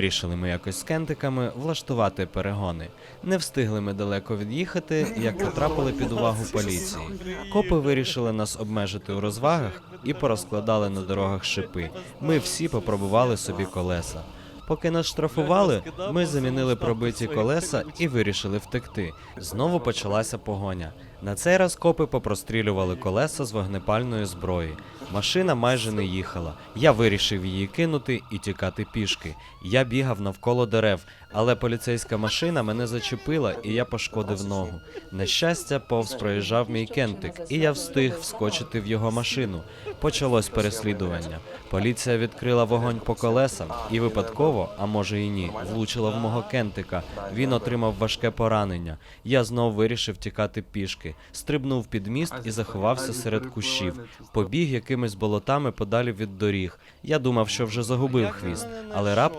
Вирішили ми якось з кентиками влаштувати перегони. Не встигли ми далеко від'їхати, як потрапили під увагу поліції. Копи вирішили нас обмежити у розвагах і порозкладали на дорогах шипи. Ми всі попробували собі колеса. Поки нас штрафували, ми замінили пробиті колеса і вирішили втекти. Знову почалася погоня. На цей раз копи попрострілювали колеса з вогнепальної зброї. Машина майже не їхала. Я вирішив її кинути і тікати пішки. Я бігав навколо дерев, але поліцейська машина мене зачепила і я пошкодив ногу. На щастя, повз проїжджав мій кентик, і я встиг вскочити в його машину. Почалось переслідування. Поліція відкрила вогонь по колесам і випадково, а може і ні, влучила в мого кентика. Він отримав важке поранення. Я знов вирішив тікати пішки, стрибнув під міст і заховався серед кущів. Побіг якимись болотами подалі від доріг. Я думав, що вже загубив хвіст, але раптом